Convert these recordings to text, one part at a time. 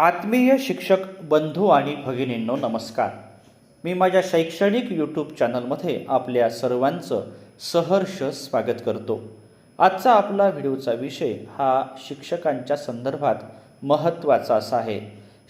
आत्मीय शिक्षक बंधू आणि भगिनींनो नमस्कार. मी माझ्या शैक्षणिक यूट्यूब चॅनलमध्ये आपल्या सर्वांचं सहर्ष स्वागत करतो. आजचा आपला व्हिडिओचा विषय हा शिक्षकांच्या संदर्भात महत्त्वाचा असा आहे.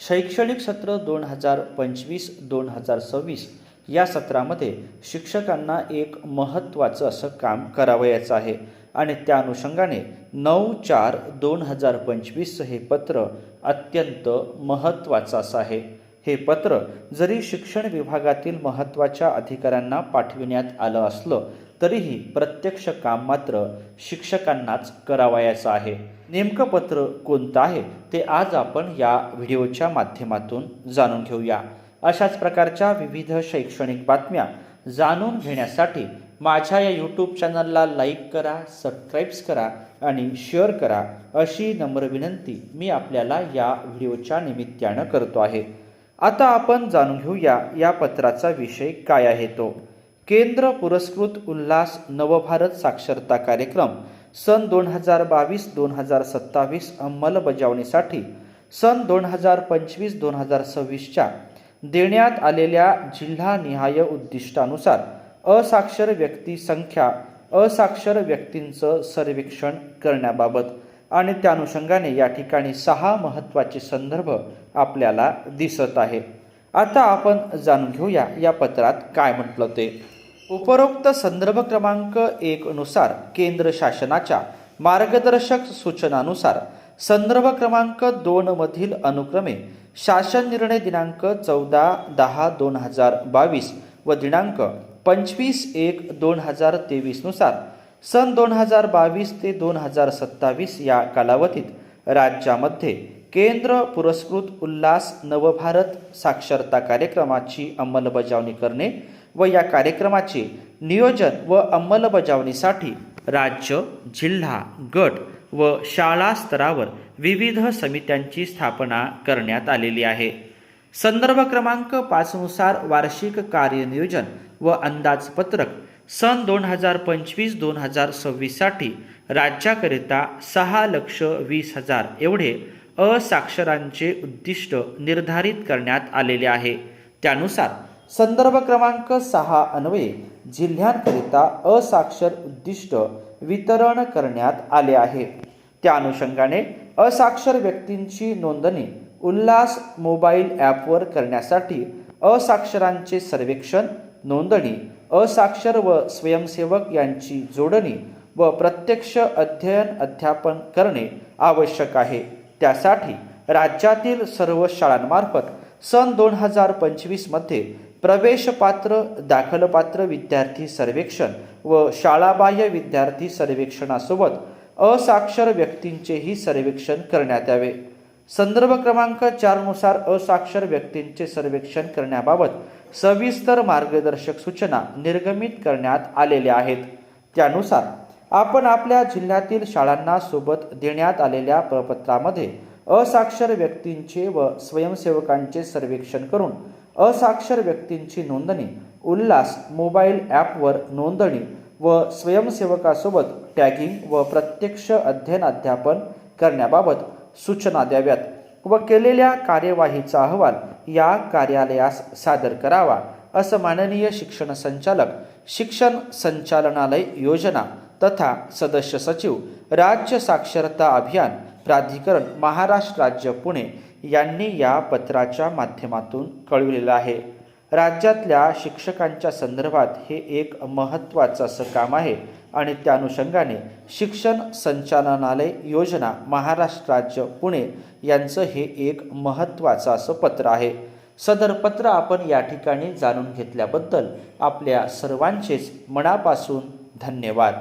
शैक्षणिक सत्र दोन हजार पंचवीस दोन हजार सव्वीस या सत्रामध्ये शिक्षकांना एक महत्त्वाचं असं काम करावयाचं आहे. आणि त्या अनुषंगाने नऊ चार दोन हजार पंचवीसचं हे पत्र अत्यंत महत्त्वाचं असं आहे. हे पत्र जरी शिक्षण विभागातील महत्त्वाच्या अधिकाऱ्यांना पाठविण्यात आलं असलं तरीही प्रत्यक्ष काम मात्र शिक्षकांनाच करावयाचं आहे. नेमकं पत्र कोणतं आहे ते आज आपण या व्हिडिओच्या माध्यमातून जाणून घेऊया. अशाच प्रकारच्या विविध शैक्षणिक बातम्या जाणून घेण्यासाठी माझ्या या यूट्यूब चॅनलला लाईक करा सबस्क्राईब्स करा आणि शेअर करा अशी नम्र विनंती मी आपल्याला या व्हिडिओच्या निमित्तानं करतो आहे. आता आपण जाणून घेऊया या पत्राचा विषय काय आहे तो. केंद्र पुरस्कृत उल्हास नवभारत साक्षरता कार्यक्रम सन दोन हजार बावीस दोन हजार सत्तावीस अंमलबजावणीसाठी सन दोन हजार पंचवीस दोन हजार सव्वीसच्या देण्यात आलेल्या जिल्हानिहाय उद्दिष्टानुसार असाक्षर व्यक्ती संख्या असाक्षर व्यक्तींचं सर्वेक्षण करण्याबाबत आणि त्या अनुषंगाने या ठिकाणी सहा महत्त्वाचे संदर्भ आपल्याला दिसत आहे. आता आपण जाणून घेऊया या पत्रात काय म्हटलं ते. उपरोक्त संदर्भ क्रमांक एक नुसार केंद्र शासनाच्या मार्गदर्शक सूचनानुसार संदर्भ क्रमांक दोन मधील अनुक्रमे शासन निर्णय दिनांक चौदा दहा दोन हजार बावीस व दिनांक पंचवीस एक दोन हजार तेवीसनुसार सन दोन हजार बावीस ते दोन हजार सत्तावीस या कालावधीत राज्यामध्ये केंद्र पुरस्कृत उल्हास नवभारत साक्षरता कार्यक्रमाची अंमलबजावणी करणे व या कार्यक्रमाचे नियोजन व अंमलबजावणीसाठी राज्य जिल्हा गट व शाळा स्तरावर विविध समित्यांची स्थापना करण्यात आलेली आहे. संदर्भ क्रमांक पाचनुसार वार्षिक कार्यनियोजन व अंदाजपत्रक सन दोन हजार पंचवीस दोन हजार सव्वीससाठी राज्याकरिता सहा लक्ष वीस हजार एवढे असाक्षरांचे उद्दिष्ट निर्धारित करण्यात आलेले आहे. त्यानुसार संदर्भ क्रमांक सहा अन्वये जिल्ह्यांकरिता असाक्षर उद्दिष्ट वितरण करण्यात आले आहे. त्या अनुषंगाने असाक्षर व्यक्तींची नोंदणी उल्हास मोबाईल ॲपवर करण्यासाठी असाक्षरांचे सर्वेक्षण नोंदणी असाक्षर व स्वयंसेवक यांची जोडणी व प्रत्यक्ष अध्ययन अध्यापन करणे आवश्यक आहे. त्यासाठी राज्यातील सर्व शाळांमार्फत सन दोन हजार पंचवीसमध्ये प्रवेशपात्र दाखलपात्र विद्यार्थी सर्वेक्षण व शाळाबाह्य विद्यार्थी सर्वेक्षणासोबत असाक्षर व्यक्तींचेही सर्वेक्षण करण्यात यावे. संदर्भ क्रमांक चारनुसार असाक्षर व्यक्तींचे सर्वेक्षण करण्याबाबत सविस्तर मार्गदर्शक सूचना निर्गमित करण्यात आलेल्या आहेत. त्यानुसार आपण आपल्या जिल्ह्यातील शाळांना सोबत देण्यात आलेल्या प्रपत्रामध्ये असाक्षर व्यक्तींचे व स्वयंसेवकांचे सर्वेक्षण करून असाक्षर व्यक्तींची नोंदणी उल्हास मोबाईल ॲपवर नोंदणी व स्वयंसेवकासोबत टॅगिंग व प्रत्यक्ष अध्ययन अध्यापन करण्याबाबत सूचना द्याव्यात व केलेल्या कार्यवाहीचा अहवाल या कार्यालयास सादर करावा असं माननीय शिक्षण संचालक शिक्षण संचालनालय योजना तथा सदस्य सचिव राज्य साक्षरता अभियान प्राधिकरण महाराष्ट्र राज्य पुणे यांनी या पत्राच्या माध्यमातून कळविलेलं आहे. राज्यातल्या शिक्षकांच्या संदर्भात हे एक महत्त्वाचं असं काम आहे आणि त्या अनुषंगाने शिक्षण संचालनालय योजना महाराष्ट्र राज्य पुणे यांचं हे एक महत्त्वाचं असं पत्र आहे. सदर पत्र आपण या ठिकाणी जाणून घेतल्याबद्दल आपल्या सर्वांचेच मनापासून धन्यवाद.